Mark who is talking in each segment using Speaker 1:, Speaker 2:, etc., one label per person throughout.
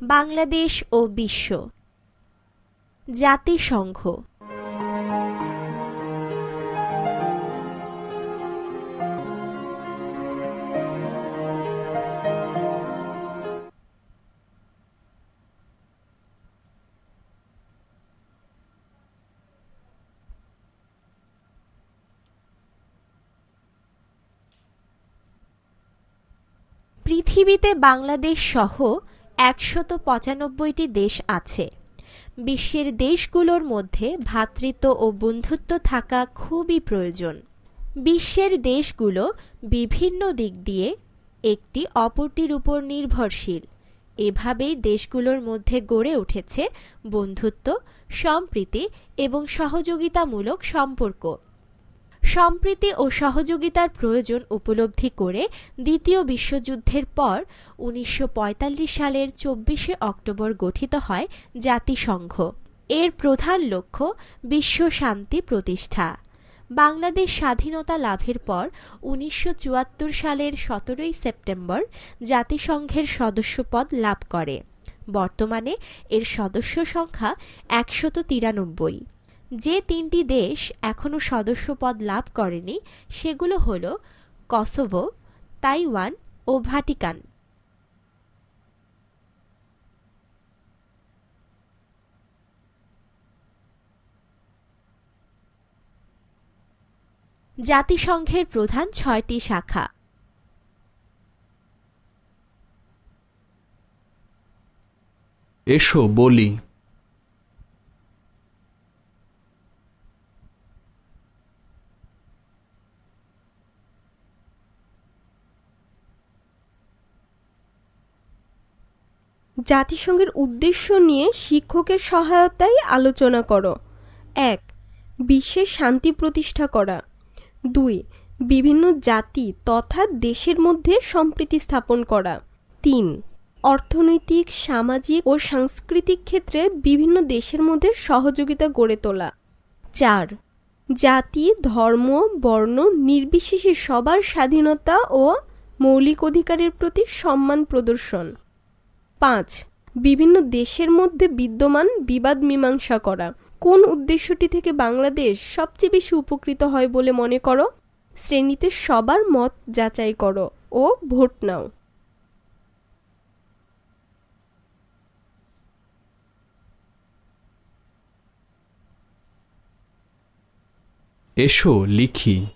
Speaker 1: বাংলাদেশ ও বিশ্ব। জাতিসংঘ। পৃথিবীতে বাংলাদেশ সহ একশত পঁচানব্বইটি দেশ আছে। বিশ্বের দেশগুলোর মধ্যে ভ্রাতৃত্ব ও বন্ধুত্ব থাকা খুবই প্রয়োজন। বিশ্বের দেশগুলো বিভিন্ন দিক দিয়ে একটি অপরটির উপর নির্ভরশীল। এভাবেই দেশগুলোর মধ্যে গড়ে উঠেছে বন্ধুত্ব, সম্প্রীতি এবং সহযোগিতামূলক সম্পর্ক। সম্প্রীতি ও সহযোগিতার প্রয়োজন উপলব্ধি করে দ্বিতীয় বিশ্বযুদ্ধের পর উনিশশো পঁয়তাল্লিশ সালের চব্বিশে অক্টোবর গঠিত হয় জাতিসংঘ। এর প্রধান লক্ষ্য বিশ্ব শান্তি প্রতিষ্ঠা। বাংলাদেশ স্বাধীনতা লাভের পর উনিশশো চুয়াত্তর সালের সতেরোই সেপ্টেম্বর জাতিসংঘের সদস্যপদ লাভ করে। বর্তমানে এর সদস্য সংখ্যা একশত তিরানব্বই। যে তিনটি দেশ এখনও সদস্যপদ লাভ করেনি, সেগুলো হলো কসোভো, তাইওয়ান ও ভাটিকান। জাতিসংঘের প্রধান ছয়টি শাখা।
Speaker 2: এসো বলি
Speaker 3: জাতিসংঘের উদ্দেশ্য নিয়ে শিক্ষকের সহায়তায় আলোচনা করো। এক বিশ্বের শান্তি প্রতিষ্ঠা করা। দুই, বিভিন্ন জাতি তথা দেশের মধ্যে সম্প্রীতি স্থাপন করা। তিন, অর্থনৈতিক, সামাজিক ও সাংস্কৃতিক ক্ষেত্রে বিভিন্ন দেশের মধ্যে সহযোগিতা গড়ে তোলা। চার, জাতি, ধর্ম, বর্ণ নির্বিশেষে সবার স্বাধীনতা ও মৌলিক অধিকারের প্রতি সম্মান প্রদর্শন। পাঁচ, বিভিন্ন দেশের মধ্যে বিদ্যমান বিবাদ মীমাংসা করা। কোন উদ্দেশ্যটি থেকে বাংলাদেশ সবচেয়ে বেশি উপকৃত হয় বলে মনে করো? শ্রেণীতে সবার মত যাচাই করো ও ভোট নাও।
Speaker 2: এসো লিখি।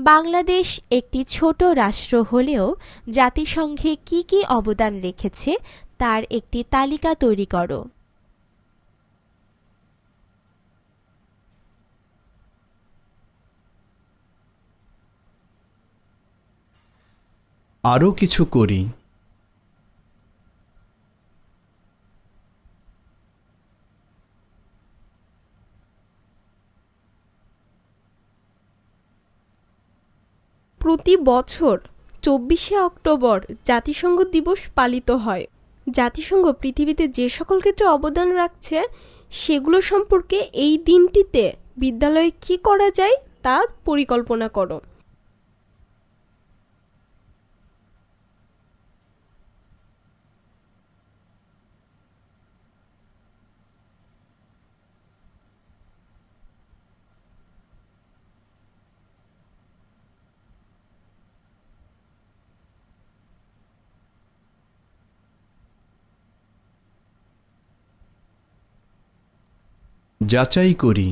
Speaker 1: বাংলাদেশ একটি ছোট রাষ্ট্র হলেও জাতিসংঘে কি কি অবদান রেখেছে তার একটি তালিকা তৈরি করো।
Speaker 2: আরও কিছু করি।
Speaker 3: প্রতি বছর চব্বিশে অক্টোবর জাতিসংঘ দিবস পালিত হয়। জাতিসংঘ পৃথিবীতে যে সকল ক্ষেত্রে অবদান রাখছে, সেগুলো সম্পর্কে এই দিনটিতে বিদ্যালয়ে কি করা যায়, তার পরিকল্পনা করো।
Speaker 2: যাচাই করি।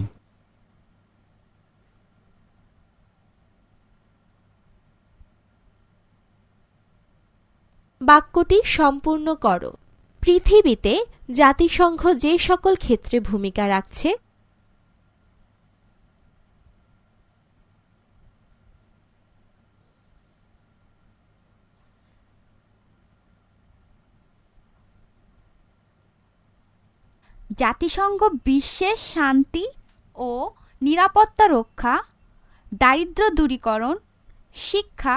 Speaker 1: বাক্যটি সম্পূর্ণ করো। পৃথিবীতে জাতিসংঘ যে সকল ক্ষেত্রে ভূমিকা রাখছে
Speaker 4: জাতিসংঘ বিশ্বের শান্তি ও নিরাপত্তা রক্ষা, দারিদ্র দূরীকরণ, শিক্ষা,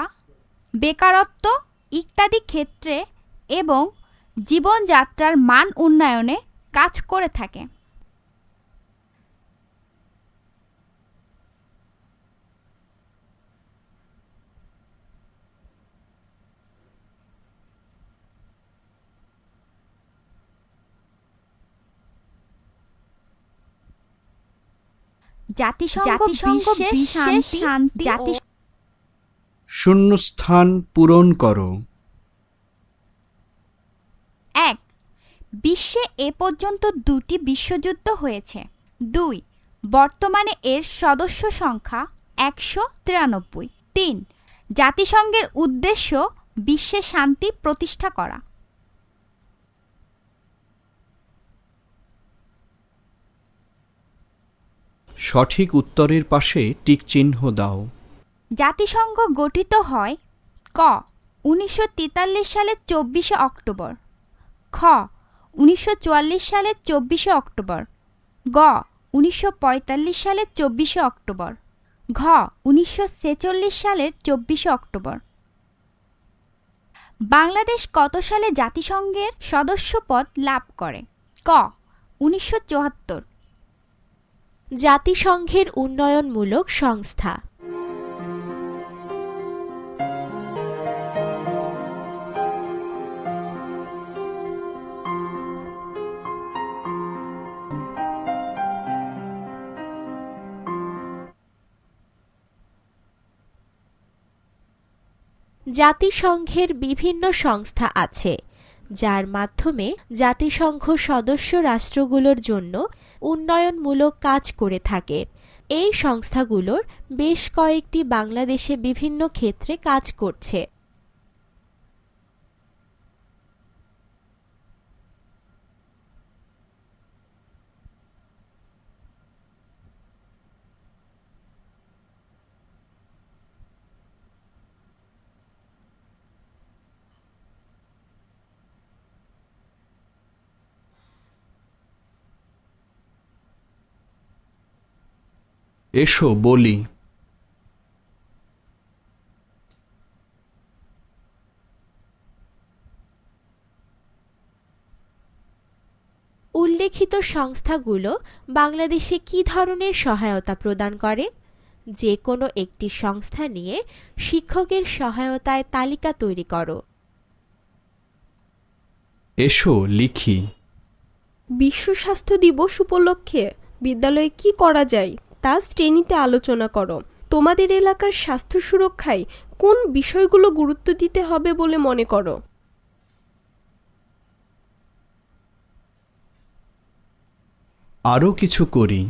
Speaker 4: বেকারত্ব ইত্যাদি ক্ষেত্রে এবং জীবনযাত্রার মান উন্নয়নে কাজ করে থাকে। জাতিসংঘ শান্তি
Speaker 2: শূন্যস্থান পূরণ করো।
Speaker 4: এক বিশ্বে এ পর্যন্ত দুটি বিশ্বযুদ্ধ হয়েছে। দুই বর্তমানে এর সদস্য সংখ্যা একশো তিরানব্বই। তিন জাতিসংঘের উদ্দেশ্য বিশ্বে শান্তি প্রতিষ্ঠা করা।
Speaker 2: সঠিক উত্তরের পাশে টিক চিহ্ন দাও।
Speaker 4: জাতিসংঘ গঠিত হয় ক, উনিশশো তেতাল্লিশ সালের চব্বিশে অক্টোবর। খ, উনিশশো চুয়াল্লিশ সালের চব্বিশে অক্টোবর। গ, উনিশশো পঁয়তাল্লিশ সালের চব্বিশে অক্টোবর। ঘ, উনিশশো ছেচল্লিশ সালের চব্বিশে অক্টোবর। বাংলাদেশ কত সালে জাতিসংঘের সদস্যপদ লাভ করে? ক, উনিশশো চুয়াত্তর।
Speaker 1: জাতিসংঘের উন্নয়নমূলক সংস্থা। জাতিসংঘের বিভিন্ন সংস্থা আছে যার মাধ্যমে জাতিসংঘ সদস্য রাষ্ট্রগুলোর জন্য উন্নয়নমূলক কাজ করে থাকে। এই সংস্থাগুলোর বেশ কয়েকটি বাংলাদেশে বিভিন্ন ক্ষেত্রে কাজ করছে।
Speaker 2: এসো বলি।
Speaker 1: উল্লেখিত সংস্থাগুলো বাংলাদেশে কী ধরনের সহায়তা প্রদান করে? যে কোনো একটি সংস্থা নিয়ে শিক্ষকের সহায়তায় তালিকা তৈরি করো।
Speaker 2: এসো লিখি।
Speaker 3: বিশ্ব স্বাস্থ্য দিবস উপলক্ষে বিদ্যালয়ে কি করা যায়? তা শ্রেণীতে আলোচনা করো। তোমাদের এলাকার স্বাস্থ্য সুরক্ষায় কোন বিষয়গুলো গুরুত্ব দিতে হবে বলে মনে করো?
Speaker 2: আরও কিছু করি।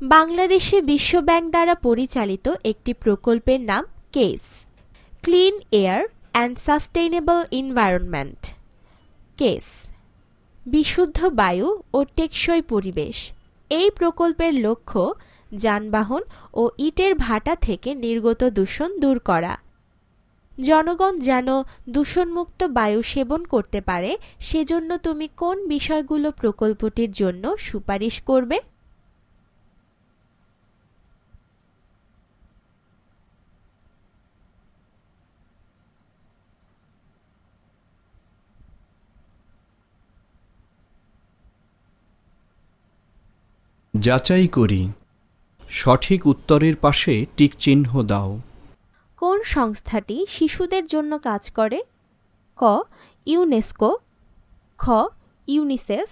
Speaker 1: বাংলাদেশে বিশ্বব্যাংক দ্বারা পরিচালিত একটি প্রকল্পের নাম case. Clean air and sustainable environment. Case. বিশুদ্ধ বায়ু ও টেকসই পরিবেশ। এই প্রকল্পের লক্ষ্য যানবাহন ও ইটের ভাটা থেকে নির্গত দূষণ দূর করা। জনগণ যেন দূষণমুক্ত বায়ু সেবন করতে পারে, সেজন্য তুমি কোন বিষয়গুলো প্রকল্পটির জন্য সুপারিশ করবে?
Speaker 2: যাচাই করি। সঠিক উত্তরের পাশে টিক চিহ্ন দাও।
Speaker 1: কোন সংস্থাটি শিশুদের জন্য কাজ করে? ক, ইউনেস্কো। খ, ইউনিসেফ।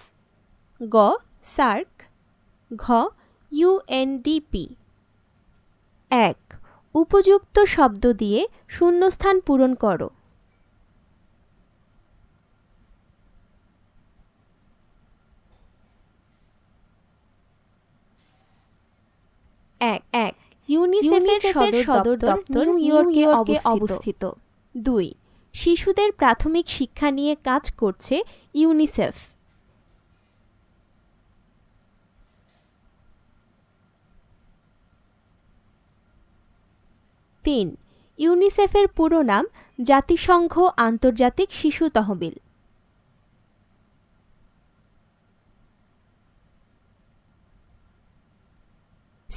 Speaker 1: গ, সার্ক। ঘ, ইউএনডিপি। এক, উপযুক্ত শব্দ দিয়ে শূন্যস্থান পূরণ করো এক এক ইউনিসেফের সদর দপ্তর নিউ ইয়র্কে অবস্থিত। দুই শিশুদের প্রাথমিক শিক্ষা নিয়ে কাজ করছে ইউনিসেফ। তিন ইউনিসেফের পুরো নাম জাতিসংঘ আন্তর্জাতিক শিশু তহবিল।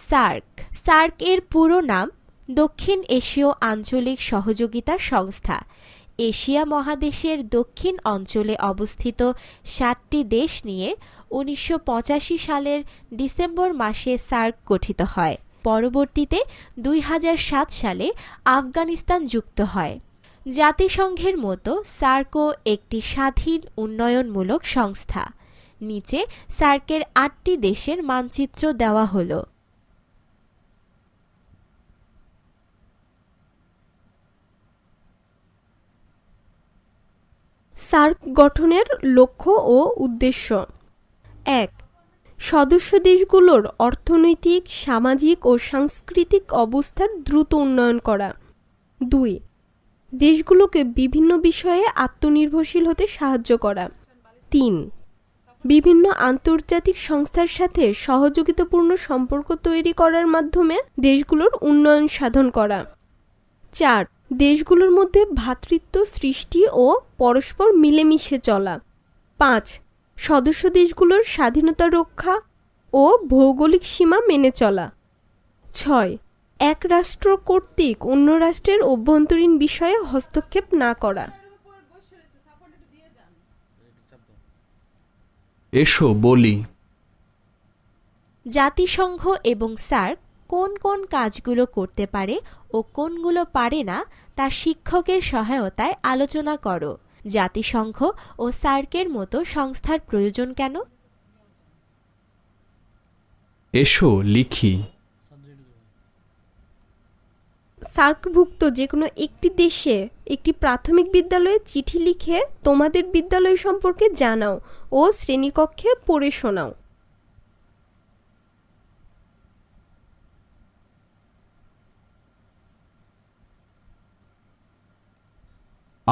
Speaker 1: সার্ক। সার্ক এর পুরো নাম দক্ষিণ এশীয় আঞ্চলিক সহযোগিতা সংস্থা। এশিয়া মহাদেশের দক্ষিণ অঞ্চলে অবস্থিত সাতটি দেশ নিয়ে উনিশশো পঁচাশি সালের ডিসেম্বর মাসে সার্ক গঠিত হয়। পরবর্তীতে দুই হাজার সাত সালে আফগানিস্তান যুক্ত হয়। জাতিসংঘের মতো সার্কও একটি স্বাধীন উন্নয়নমূলক সংস্থা। নিচে সার্কের আটটি দেশের মানচিত্র দেওয়া হলো।
Speaker 3: সার্ক গঠনের লক্ষ্য ও উদ্দেশ্য। এক, সদস্য দেশগুলোর অর্থনৈতিক, সামাজিক ও সাংস্কৃতিক অবস্থার দ্রুত উন্নয়ন করা। দুই, দেশগুলোকে বিভিন্ন বিষয়ে আত্মনির্ভরশীল হতে সাহায্য করা। তিন, বিভিন্ন আন্তর্জাতিক সংস্থার সাথে সহযোগিতাপূর্ণ সম্পর্ক তৈরি করার মাধ্যমে দেশগুলোর উন্নয়ন সাধন করা। চার দেশগুলোর মধ্যে ভ্রাতৃত্ব সৃষ্টি ও পরস্পর মিলেমিশে চলা। পাঁচ সদস্য দেশগুলোর স্বাধীনতা রক্ষা ও ভৌগোলিক সীমা মেনে চলা। ছয় এক রাষ্ট্র কর্তৃক অন্য রাষ্ট্রের অভ্যন্তরীণ বিষয়ে হস্তক্ষেপ না করা।
Speaker 2: এসো বলি।
Speaker 1: জাতিসংঘ এবং সার্ক কোন কোন কাজগুলো করতে পারে ও কোনগুলো পারে না তা শিক্ষকের সহায়তায় আলোচনা করো। জাতিসংঘ ও সার্কের মতো সংস্থার প্রয়োজন কেন?
Speaker 2: এসো লিখি।
Speaker 3: সার্কভুক্ত যে কোনো একটি দেশে একটি প্রাথমিক বিদ্যালয়ে চিঠি লিখে তোমাদের বিদ্যালয় সম্পর্কে জানাও ও শ্রেণীকক্ষে পড়ে শোনাও।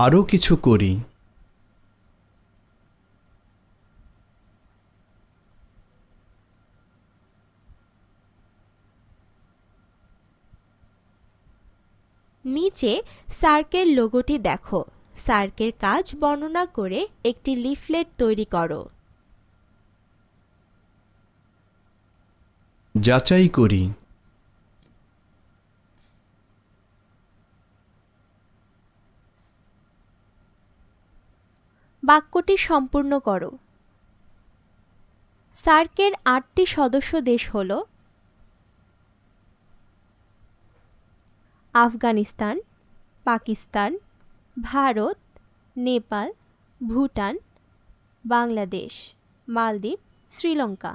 Speaker 2: আরও কিছু করি।
Speaker 1: নিচে সার্কের লোগোটি দেখো। সার্কের কাজ বর্ণনা করে একটি লিফলেট তৈরি করো।
Speaker 2: যাচাই করি।
Speaker 1: বাক্যটি সম্পূর্ণ করো। সার্কের আটটি সদস্য দেশ হল আফগানিস্তান, পাকিস্তান, ভারত, নেপাল, ভুটান, বাংলাদেশ, মালদ্বীপ, শ্রীলঙ্কা।